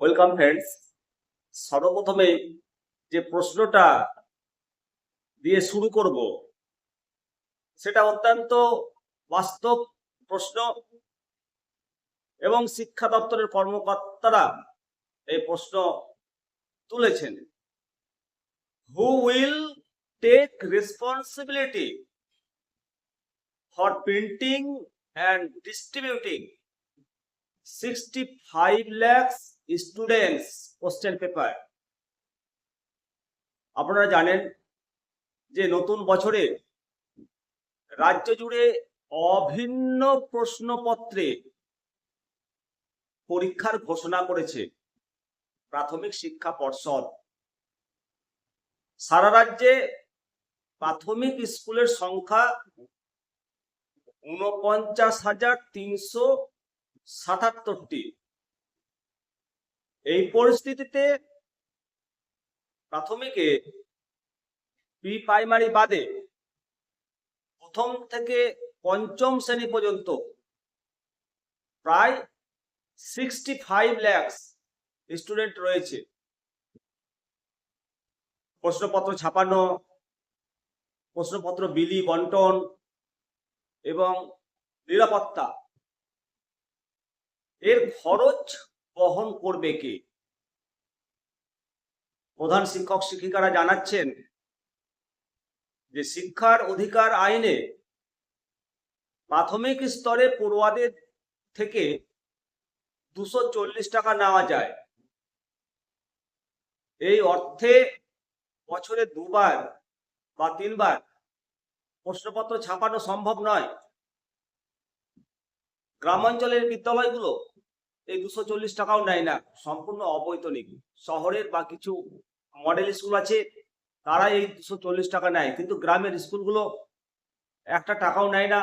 Welcome friends সর্বপ্রথমে যে প্রশ্নটা দিয়ে শুরু করব, সেটা অত্যন্ত বাস্তব প্রশ্ন এবং শিক্ষা দপ্তরের কর্মকর্তারা এই প্রশ্ন তুলেছেন। Who will take responsibility for printing and distributing 65 lakhs students question paper আপনারা জানেন যে নতুন বছরে রাজ্য জুড়ে অভিন্ন প্রশ্নপত্রে পরীক্ষার ঘোষণা করেছে প্রাথমিক শিক্ষা পর্ষদ। সারা রাজ্যে প্রাথমিক স্কুলের সংখ্যা উনপঞ্চাশ হাজার তিনশো সাতাত্তরটি। এই পরিস্থিতিতে প্রাথমিকে প্রি প্রাইমারি বাদে প্রথম থেকে পঞ্চম শ্রেণি পর্যন্ত প্রায় সিক্সটি ফাইভ ল্যাক্স স্টুডেন্ট রয়েছে। প্রশ্নপত্র ছাপানো, প্রশ্নপত্র বিলি, বন্টন এবং নিরাপত্তা। এর খরচ বহন করবে কে? প্রধান শিক্ষক শিক্ষিকারা জানাচ্ছেন যে শিক্ষার অধিকার আইনে প্রাথমিক স্তরে পড়ুয়াদের থেকে দুশো টাকা নেওয়া যায়। এই অর্থে বছরে দুবার বা তিনবার প্রশ্নপত্র ছাপানো সম্ভব নয়। গ্রামাঞ্চলের বিদ্যালয়গুলো এই দুশো চল্লিশ টাকাও নেয় না। সম্পূর্ণ অবৈতনিক শহরের বা কিছু মডেল স্কুল আছে, তারা এই দুশো চল্লিশ টাকা নেয়। কিন্তু গ্রামের স্কুলগুলো একটা টাকাও নেয় না,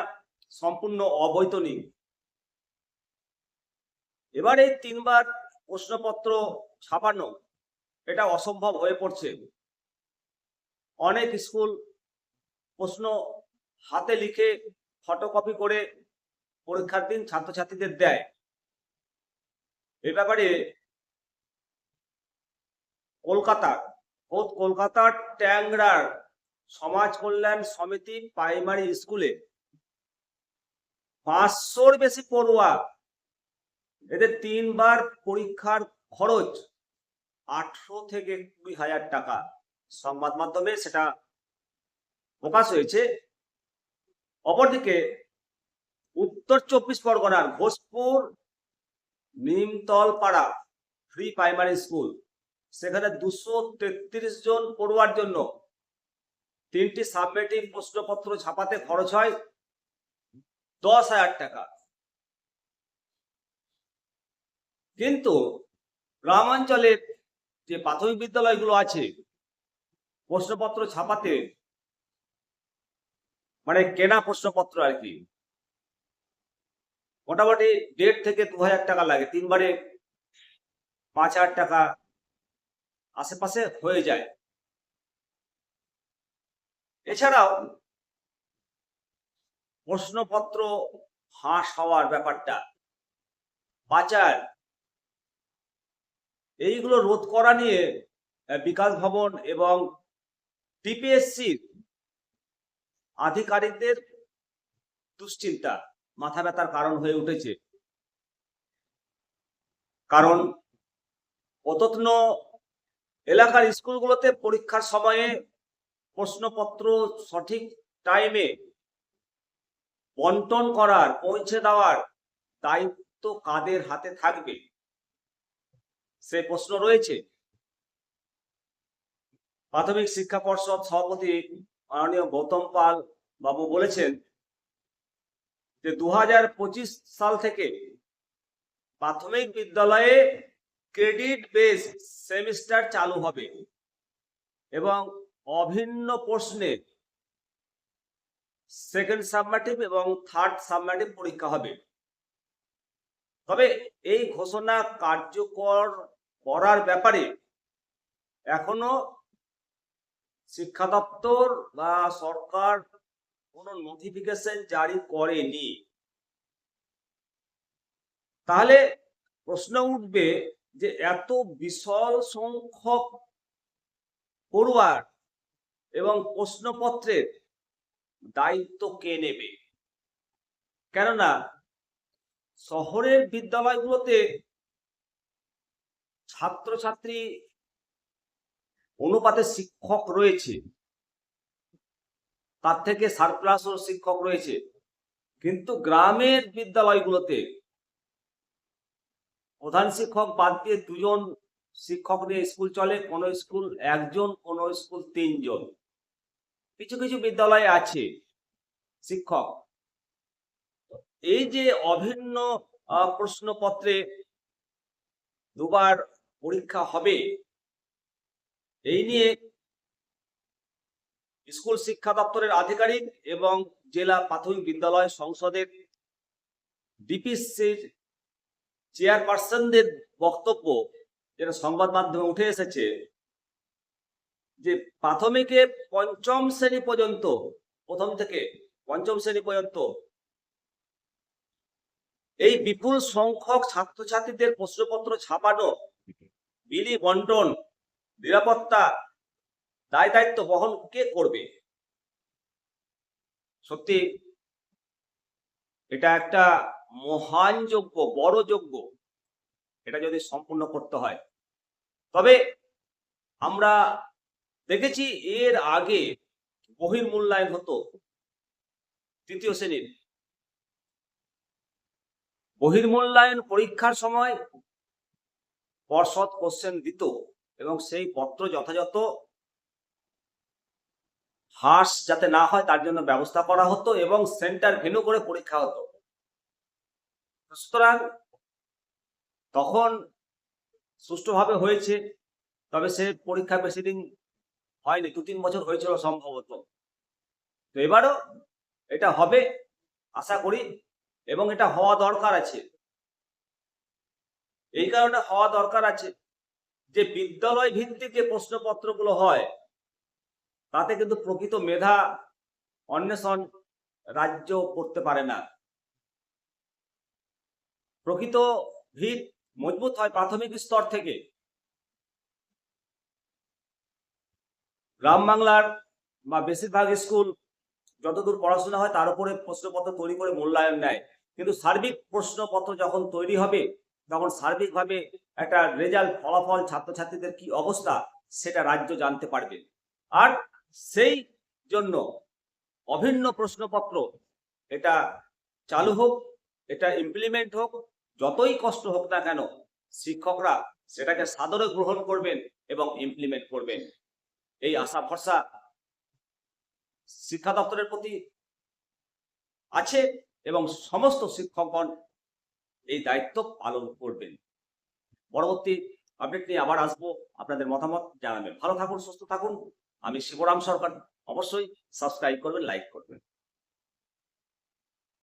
সম্পূর্ণ অবৈতনিক এবার এই তিনবার প্রশ্নপত্র ছাপানো, এটা অসম্ভব হয়ে পড়ছে। অনেক স্কুল প্রশ্ন হাতে লিখে ফটোকপি করে পরীক্ষার দিন ছাত্রছাত্রীদের দেয়। এ ব্যাপারে কলকাতার কলকাতার ট্যাংরার সমাজ কল্যাণ সমিতি প্রাইমারি স্কুলে পাঁচশোর বেশি পড়ুয়া, এদের তিনবার পরীক্ষার খরচ আটশো থেকে কুড়ি হাজার টাকা। সংবাদ মাধ্যমে সেটা প্রকাশ হয়েছে। অপরদিকে উত্তর চব্বিশ পরগনার ঘোষপুর নিমতল পাড়া ফ্রি প্রাইমারি স্কুল সেখানে দুশো তেত্রিশ জন পড়ুয়ার জন্য তিনটি সাবমেটিভ প্রশ্নপত্র ছাপাতে খরচ হয় দশ হাজার টাকা। কিন্তু গ্রামাঞ্চলের যে প্রাথমিক বিদ্যালয়গুলো আছে, প্রশ্নপত্র ছাপাতে মানে কেনা প্রশ্নপত্র আর কি। মোটামুটি দেড় থেকে দু হাজার টাকা লাগে। তিনবারে পাঁচ হাজার টাকা আশেপাশে হয়ে যায়। এছাড়াও প্রশ্নপত্র ফাঁস হওয়ার ব্যাপারটা পাচার এইগুলো রোধ করা নিয়ে বিকাশ ভবন এবং টিপিএসসির আধিকারিকদের দুশ্চিন্তা। মাথা ব্যথার কারণ হয়ে উঠেছে। কারণ অতত্ন এলাকার স্কুলগুলোতে পরীক্ষার সময়ে প্রশ্নপত্র সঠিক টাইমে বন্টন করার, পৌঁছে দেওয়ার দায়িত্ব কাদের হাতে থাকবে? সে প্রশ্ন রয়েছে। প্রাথমিক শিক্ষা পর্ষদ সভাপতি মাননীয় গৌতম পাল বাবু বলেছেন যে দু হাজার পঁচিশ সাল থেকে প্রাথমিক বিদ্যালয়ে ক্রেডিট বেস সেমিস্টার চালু হবে এবং অভিন্ন প্রশ্নে সেকেন্ড সাবমেটিভ এবং থার্ড সাবমেটিভ পরীক্ষা হবে। তবে এই ঘোষণা কার্যকর করার ব্যাপারে এখনও শিক্ষা দপ্তর বা সরকার কোনো নোটিফিকেশন জারি করেনি। তাহলে প্রশ্ন উঠবে যে এত বিশাল সংখ্যক পড়ুয়ার এবং প্রশ্নপত্রের দায়িত্ব কে নেবে? কেননা শহরের বিদ্যালয়গুলোতে ছাত্রছাত্রী অনুপাতে শিক্ষক রয়েছে। তার থেকে সারপ্লাসও শিক্ষক রয়েছে। কিন্তু গ্রামের বিদ্যালয়গুলোতে প্রধান শিক্ষক বাদ দিয়ে দুজন শিক্ষক নিয়ে স্কুল চলে, কোনো স্কুল একজন, কোনো স্কুল তিনজন। কিছু কিছু বিদ্যালয়ে আছে শিক্ষক। এই যে অভিন্ন প্রশ্নপত্রে দুবার পরীক্ষা হবে, এই নিয়ে স্কুল শিক্ষা দপ্তরের আধিকারিক এবং জেলা প্রাথমিক বিদ্যালয় সংসদের ডিপিসির চেয়ারপারসনদের বক্তব্য যেটা সংবাদ মাধ্যমে উঠে এসেছে, যে প্রাথমিকে পঞ্চম শ্রেণি পর্যন্ত, প্রথম থেকে পঞ্চম শ্রেণি পর্যন্ত এই বিপুল সংখ্যক ছাত্রছাত্রীদের প্রশ্নপত্র ছাপানো, বিলি বন্টন, নিরাপত্তা দায় দায়িত্ব বহন কে করবে? সত্যি, এটা একটা মহান যোগ্য বড় যোগ্য এটা যদি সম্পূর্ণ করতে হয়। তবে আমরা দেখেছি এর আগে বহির্মূল্যায়ন হতো তৃতীয় শ্রেণির। বহির্মূল্যায়ন পরীক্ষার সময় পর্ষদ কোশ্চেন দিত এবং সেই পত্র যথাযথ হ্রাস যাতে না হয়, তার জন্য ব্যবস্থা করা হতো এবং সেন্টার ভেনু করে পরীক্ষা হতো। সুতরাং তখন সুষ্ঠুভাবে হয়েছে, তবে সে পরীক্ষা বেশি দিন হয়নি, দু তিন বছর হয়েছিল সম্ভবত। তো এবারও এটা হবে, আশা করি, এবং এটা হওয়া দরকার আছে। এই কারণে হওয়া দরকার আছে যে বিদ্যালয় ভিত্তিক যে প্রশ্নপত্রগুলো হয় তাতে কিন্তু প্রকৃত মেধা অন্বেষণ রাজ্য করতে পারে না। প্রকৃত ভিত মজবুত হয় প্রাথমিক স্তর থেকে। গ্রাম বাংলার বা বেশিরভাগ স্কুল যতদূর পড়াশোনা হয় তার উপরে প্রশ্নপত্র তৈরি করে মূল্যায়ন নেয়। কিন্তু সার্বিক প্রশ্নপত্র যখন তৈরি হবে, তখন সার্বিকভাবে একটা রেজাল্ট, ফলাফল ছাত্রছাত্রীদের কি অবস্থা সেটা রাজ্য জানতে পারবে। আর সেই জন্য অভিন্ন প্রশ্নপত্র এটা চালু হোক, এটা ইমপ্লিমেন্ট হোক, যতই কষ্ট হোক না কেন, শিক্ষকরা সেটাকে সাদরে গ্রহণ করবেন এবং ইমপ্লিমেন্ট করবেন। এই আশা ভরসা শিক্ষা দপ্তরের প্রতি আছে এবং সমস্ত শিক্ষকগণ এই দায়িত্ব পালন করবেন। পরবর্তী আপডেট নিয়ে আবার আসব। আপনাদের মতামত জানাবেন। ভালো থাকুন, সুস্থ থাকুন। আমি শিবরাম সরকার অবশ্যই সাবস্ক্রাইব করবেন লাইক করবেন।